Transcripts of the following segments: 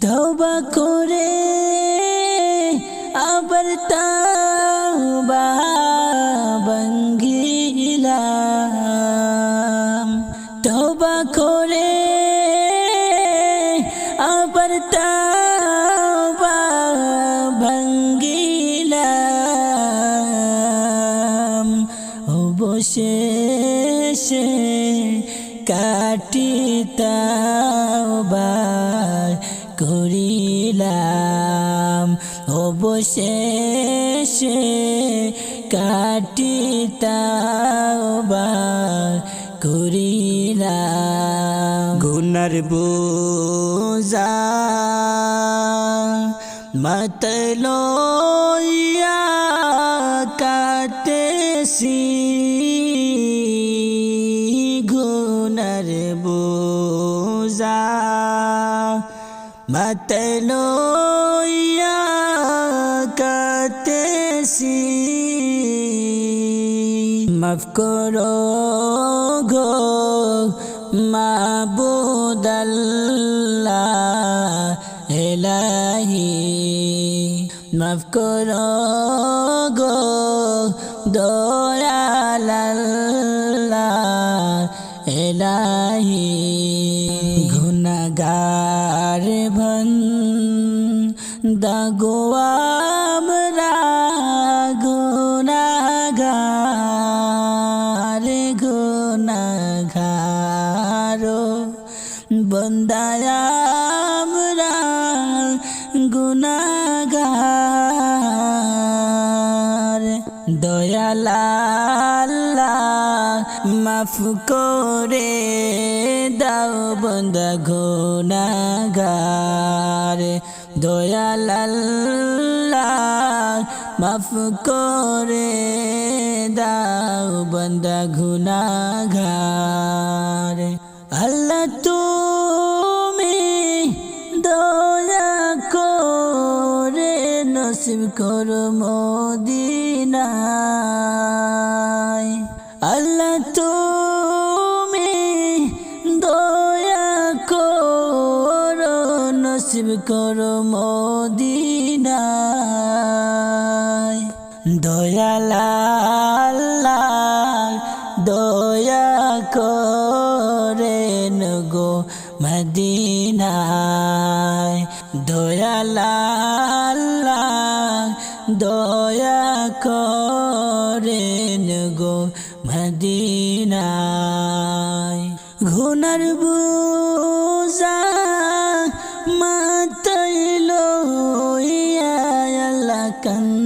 তবা করে আবার তাওবা ভাঙ্গিলাম তবা করে আবার তাওবা ভাঙ্গিলাম অবশেষে কাটি করিলাম। অবশেষে কাটি তাওবার করিলাম। গুনার বোঝা মতলইয়া কাটেছি। গুনার বোঝা মতলইয়া কাটেছি মাফ করো গো মাবুদাল্লাহ এলাহি। মাফ করো গো দয়ালাল্লাহ এলাহি। দাগোয়ামরা গুনাগার গুনাগারো বন্দায়ামরা গুনাগার। দয়ালাল্লা মাফ করে দাও বন্দা গুনাগার। দয়ালাল্লা মাফ করে দাও বন্দা গুনাগার আল্লাহ তুমি দয়া করে নসিব করো মদিনায়। আল্লাহ তুমি নসিব করো মদিনায়। দয়ালাল্লাহ দয়া করেন গো মদিনায়। দয়ালাল্লাহ দয়া করেন গো মদিনায়। ঘুনার বুজা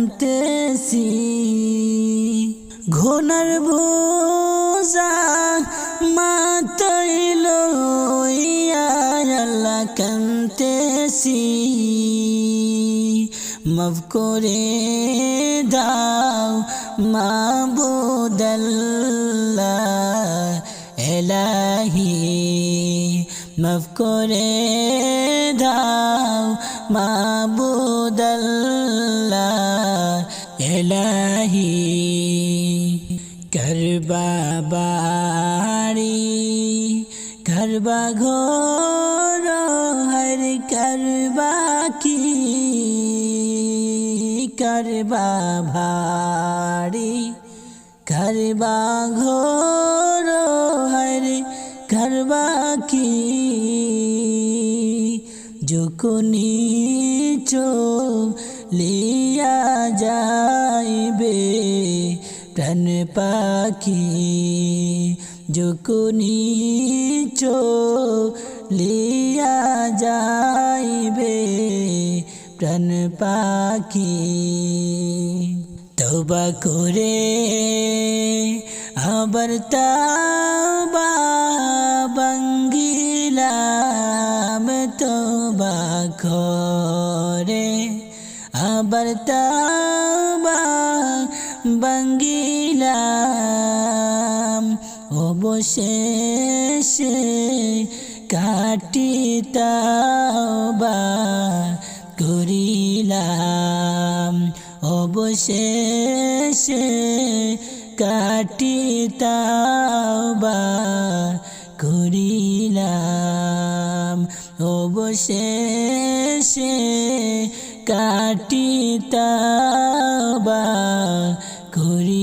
কান্তেছি ঘোনার বোঝা মাতইল আল্লাহ কান্তেছি। মাফ করে দাও মাবুদাল্লাহ এলাহি। মাফ করে দাও মাবুদাল্লাহ এলাহি করবা করবা ঘর হর করবা কি করবা ভাড়ি করবা ঘর হর করবা কি যখনি চো লিয়া যাইবে প্রাণ পাখি যখনি লিয়া যাইবে প্রাণ পাখি তবা করে আবার তাবা বাঙ্গিলাম তবা করে আবার তাবা বাঙ্গিলাম। অবশেষে কাটি তাওবা করিলাম। অবশেষে কাটি তাওবা করিলাম। অবশেষে এসে কাটি তাওবা করি